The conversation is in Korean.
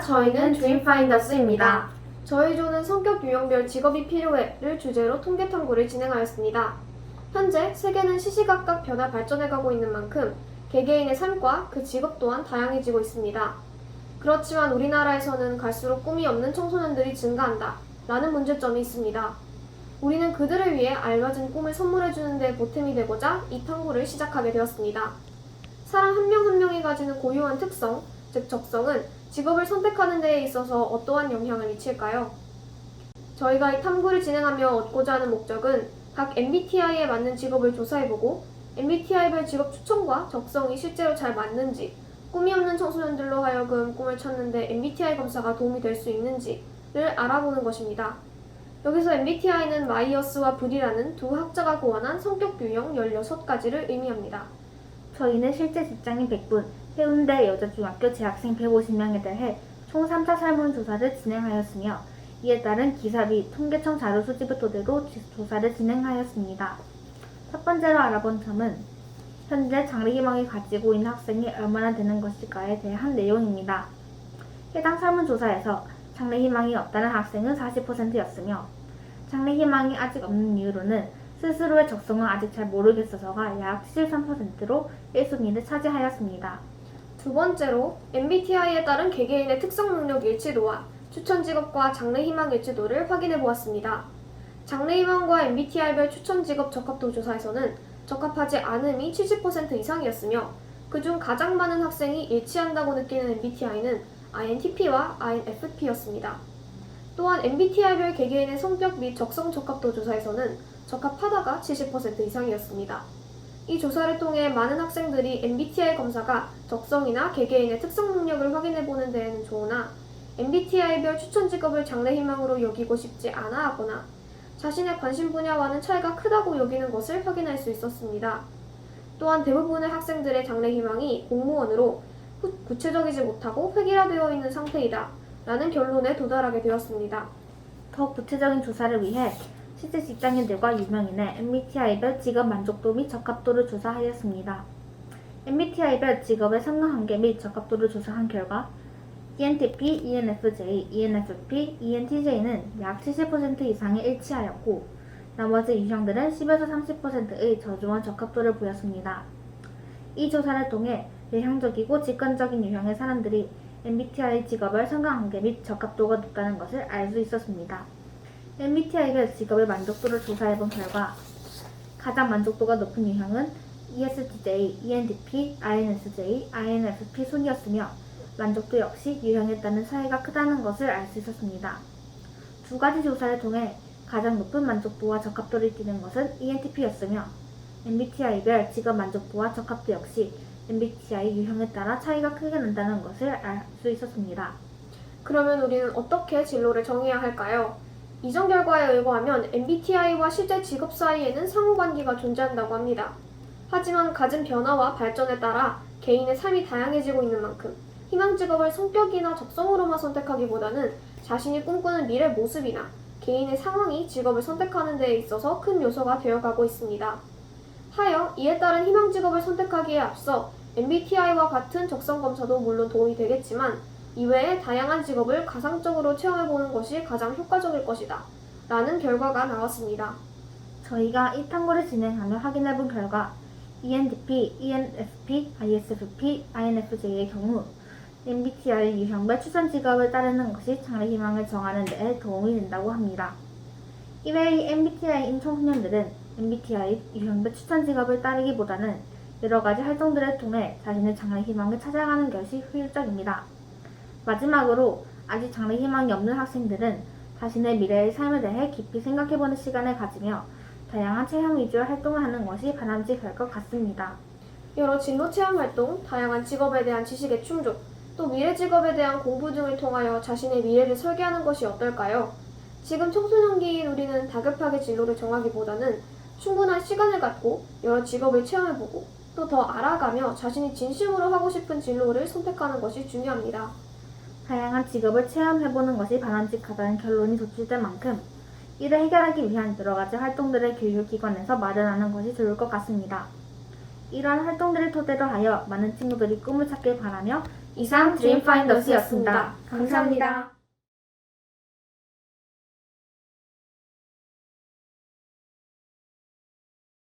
저희는 드림파인더스입니다. 저희 조는 성격 유형별 직업이 필요해를 주제로 통계 탐구를 진행하였습니다. 현재 세계는 시시각각 변화 발전해가고 있는 만큼 개개인의 삶과 그 직업 또한 다양해지고 있습니다. 그렇지만 우리나라에서는 갈수록 꿈이 없는 청소년들이 증가한다. 라는 문제점이 있습니다. 우리는 그들을 위해 알맞은 꿈을 선물해주는 데 보탬이 되고자 이 탐구를 시작하게 되었습니다. 사람 한 명한 명이 가지는 고유한 특성, 즉 적성은 직업을 선택하는 데에 있어서 어떠한 영향을 미칠까요? 저희가 이 탐구를 진행하며 얻고자 하는 목적은 각 MBTI에 맞는 직업을 조사해보고 MBTI별 직업 추천과 적성이 실제로 잘 맞는지, 꿈이 없는 청소년들로 하여금 꿈을 찾는데 MBTI 검사가 도움이 될 수 있는지를 알아보는 것입니다. 여기서 MBTI는 마이어스와 브리라는 두 학자가 고안한 성격 유형 16가지를 의미합니다. 저희는 실제 직장인 100분, 해운대 여자중학교 재학생 150명에 대해 총 3차 설문조사를 진행하였으며 이에 따른 기사 및 통계청 자료 수집을 토대로 지- 조사를 진행하였습니다. 첫 번째로 알아본 점은 현재 장래희망이 가지고 있는 학생이 얼마나 되는 것일까에 대한 내용입니다. 해당 설문조사에서 장래희망이 없다는 학생은 40%였으며 장래희망이 아직 없는 이유로는 스스로의 적성을 아직 잘 모르겠어서가 약 73%로 1순위를 차지하였습니다. 두 번째로 MBTI에 따른 개개인의 특성 능력 일치도와 추천 직업과 장래 희망 일치도를 확인해 보았습니다. 장래 희망과 MBTI별 추천 직업 적합도 조사에서는 적합하지 않음이 70% 이상이었으며 그중 가장 많은 학생이 일치한다고 느끼는 MBTI는 INTP와 INFP였습니다. 또한 MBTI별 개개인의 성격 및 적성 적합도 조사에서는 적합하다가 70% 이상이었습니다. 이 조사를 통해 많은 학생들이 MBTI 검사가 적성이나 개개인의 특성 능력을 확인해 보는 데에는 좋으나 MBTI별 추천 직업을 장래 희망으로 여기고 싶지 않아 하거나 자신의 관심 분야와는 차이가 크다고 여기는 것을 확인할 수 있었습니다. 또한 대부분의 학생들의 장래 희망이 공무원으로 구- 구체적이지 못하고 획일화되어 있는 상태이다. 라는 결론에 도달하게 되었습니다. 더 구체적인 조사를 위해 실제 직장인들과 유명인의 MBTI별 직업 만족도 및 적합도를 조사하였습니다. MBTI별 직업의 한계 및 적합도를 조사한 결과 ENTP, ENFJ, ENFP, ENTJ는 약 70% 이상이 일치하였고 나머지 유형들은 10에서 30%의 저조한 적합도를 보였습니다. 이 조사를 통해 내향적이고 직관적인 유형의 사람들이 MBTI 성능 한계 및 적합도가 높다는 것을 알 수 있었습니다. MBTI별 직업의 만족도를 조사해본 결과 가장 만족도가 높은 유형은 ESTJ, ENTP, INSJ, INFP 순이었으며 만족도 역시 유형에 따른 차이가 크다는 것을 알 수 있었습니다. 두 가지 조사를 통해 가장 높은 만족도와 적합도를 띠는 것은 ENTP였으며 MBTI별 직업 만족도와 적합도 역시 MBTI 유형에 따라 차이가 크게 난다는 것을 알 수 있었습니다. 그러면 우리는 어떻게 진로를 정해야 할까요? 이전 결과에 의거하면 MBTI와 실제 직업 사이에는 상호관계가 존재한다고 합니다. 하지만 갖은 변화와 발전에 따라 개인의 삶이 다양해지고 있는 만큼 희망 직업을 성격이나 적성으로만 선택하기보다는 자신이 꿈꾸는 미래 모습이나 개인의 상황이 직업을 선택하는 데에 있어서 큰 요소가 되어가고 있습니다. 하여 이에 따른 희망 직업을 선택하기에 앞서 MBTI와 같은 적성 검사도 물론 도움이 되겠지만 이외에 다양한 직업을 가상적으로 체험해보는 것이 가장 효과적일 것이다. 라는 결과가 나왔습니다. 저희가 이 탐구를 진행하며 확인해본 결과 ENTP, ENFP, ISFP, INFJ의 경우 MBTI 유형별 추천 직업을 따르는 것이 장래 희망을 정하는 데에 도움이 된다고 합니다. 이외의 MBTI인 청소년들은 MBTI 유형별 추천 직업을 따르기보다는 여러 가지 활동들을 통해 자신의 장래 희망을 찾아가는 것이 효율적입니다. 마지막으로 아직 장래 희망이 없는 학생들은 자신의 미래의 삶에 대해 깊이 생각해보는 시간을 가지며 다양한 체험 위주의 활동을 하는 것이 바람직할 것 같습니다. 여러 진로 체험 활동, 다양한 직업에 대한 지식의 충족, 또 미래 직업에 대한 공부 등을 통하여 자신의 미래를 설계하는 것이 어떨까요? 지금 청소년기인 우리는 다급하게 진로를 정하기보다는 충분한 시간을 갖고 여러 직업을 체험해보고 또 더 알아가며 자신이 진심으로 하고 싶은 진로를 선택하는 것이 중요합니다. 다양한 직업을 체험해보는 것이 바람직하다는 결론이 도출된 만큼 이를 해결하기 위한 여러 가지 활동들을 교육기관에서 마련하는 것이 좋을 것 같습니다. 이러한 활동들을 토대로 하여 많은 친구들이 꿈을 찾길 바라며 이상 드림파인더스였습니다. 감사합니다.